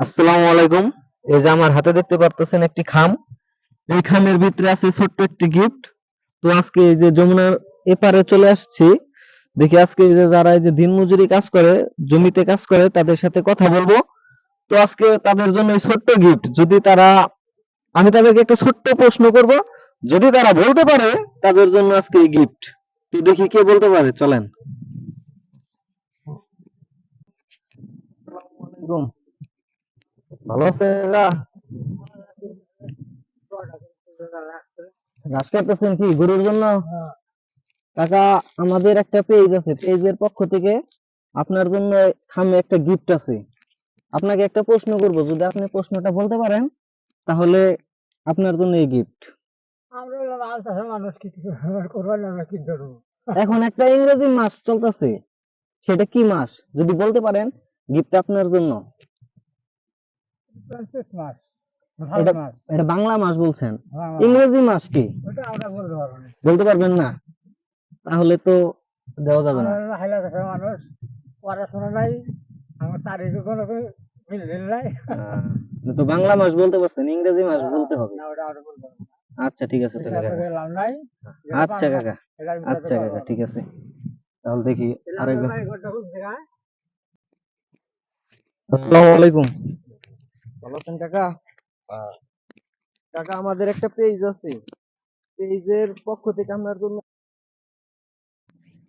আসসালামু আলাইকুম। এই যে আমার হাতে দেখতে পারতেছেন একটি খাম। এই খামের ভিতরে আছে ছোট্ট একটি গিফট। তো আজকে এই যে যমুনার এপারে চলে আসছি। দেখি আজকে এই যে যারা এই যে দিনমজুরি কাজ করে জমিতে কাজ করে তাদের সাথে কথা বলব। তো আজকে তাদের জন্য এই ছোট্ট গিফট। যদি তারা আমি তাদেরকে একটা ছোট্ট প্রশ্ন করব। যদি তারা বলতে পারে তাদের জন্য আজকে এই গিফট। তো দেখি কে বলতে পারে চলেন। আসসালামু আলাইকুম। ভালো আছে কাকা ঘাস কাটতেছেন কি গরুর জন্য? কাকা আমাদের একটা পেজ আছে পেজের পক্ষ থেকে আপনার জন্য খামে একটা গিফট আছে। আপনাকে একটা প্রশ্ন করব যদি আপনি প্রশ্নটা বলতে পারেন তাহলে আপনার জন্য এই গিফট এখন একটা ইংরেজি মাস চলতেছে সেটা কি মাস? যদি বলতে পারেন গিফট আপনার জন্য। মাস এটা- বাংলা মাস বলছেন? ইংরেজি মাস কি? বলতে পারব না। বলতে পারবেন না? তাহলে তো দেওয়া যাবে না। মানুষ পড়াশোনা নাই আমার তারিখে কোনো মিল মিল নাই তো বাংলা মাস বলতে পারছেন ইংরেজি মাস বলতে হবে। আচ্ছা ঠিক আছে আচ্ছা কাকা আচ্ছা কাকা ঠিক আছে। তাহলে দেখি আরেকবার? আসসালামু আলাইকুম। ভালো আছেন কাকা? কাকা আমাদের একটা পেজ আছে। পেজের পক্ষ থেকে আপনার জন্য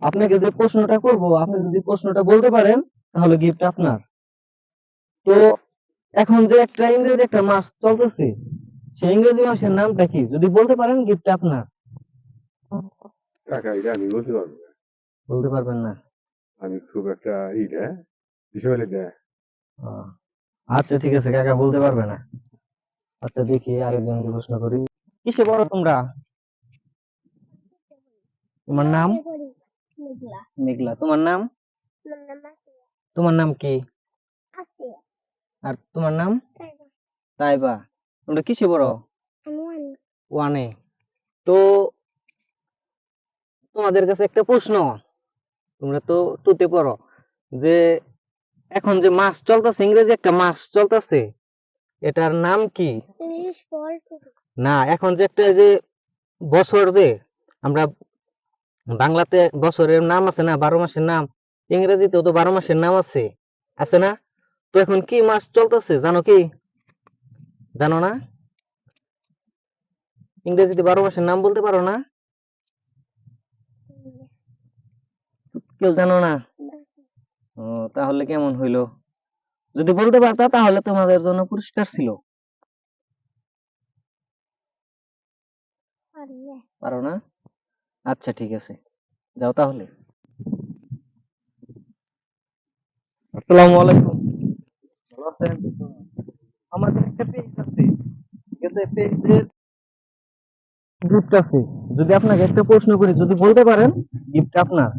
আপনাকে যে প্রশ্নটা করব আপনি যদি প্রশ্নটা বলতে পারেন তাহলে গিফট আপনার। তো এখন যে একটা ইংরেজি একটা মাস চলতেছে সেই ইংরেজি মাসের নামটা কি? যদি বলতে পারেন গিফট আপনার। কাকা এটা আমি বলতে পারব না। বলতে পারবেন না। আমি খুব একটা ইটা বিষয় আচ্ছা ঠিক আছে কাকা বলতে পারবে না। আচ্ছা দেখি আরেকজনকে প্রশ্ন করি। কিসে বড় তোমরা? তোমার নাম? মেঘলা। মেঘলা। তোমার নাম? তোমার নাম কি? আর তোমার নাম? তাইবা। তাইবা। তোমরা কিসে বড় ওয়ানে। তো তোমাদের কাছে একটা প্রশ্ন। তোমরা তো টুতে পড়ো। যে এখন যে মাস চলতেছে ইংরেজি একটা মাস চলতেছে এটার নাম কি? না এখন যে একটা যে বছর যে আমরা বাংলাতে বছরের নাম আছে না বারো মাসের নাম ইংরেজিতেও তো বারো মাসের নাম আছে আছে না? তো এখন কি মাস চলতেছে জানো কি? জানো না? ইংরেজিতে বারো মাসের নাম বলতে পারো না? কেউ জানো না? তাহলে কেমন হইল? যদি বলতে পারতা তাহলে তোমাদের জন্য পুরস্কার ছিল। পারো না? আচ্ছা ঠিক আছে। যাও তাহলে। আসসালামু আলাইকুম। ভালো আছেন? আমাদের একটা পেজ আছে। ঠিক আছে পেজের গিফট আছে। যদি আপনাকে একটা প্রশ্ন করি যদি বলতে পারেন গিফট আপনার।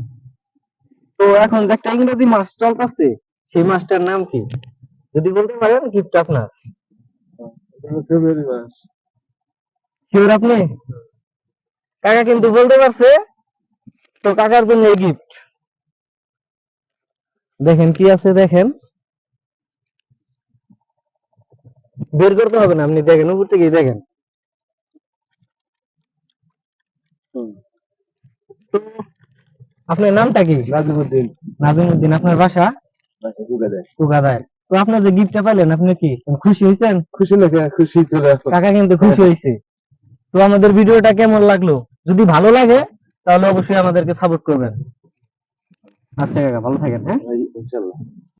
তো এখন একটা ইংরেজি মাস চলতেছে সেই মাসটার নাম কি? যদি বলতে পারেন গিফট আপনার। ফেব্রুয়ারি মাস শিওর আপনি? কাকা কিন্তু বলতে পারছে তো কাকার জন্য এই গিফট। দেখেন কি আছে দেখেন। বের করতে হবে না আপনি দেখেন উপর থেকেই দেখেন। তো আপনার নামটা কি? নাজিমুদ্দিন। নাজিমুদ্দিন আপনার বাসা? টুকাদায় তো আপনার যে গিফটটা পাইলেন আপনি কি খুশি হয়েছেন? খুশি না খুশি তো কাকা কিন্তু খুশি হয়েছে। তো আমাদের ভিডিওটা কেমন লাগল? যদি ভালো লাগে তাহলে অবশ্যই আমাদেরকে সাপোর্ট করবেন। আচ্ছা কাকা ভালো থাকেন হ্যাঁ? ইনশাল্লাহ।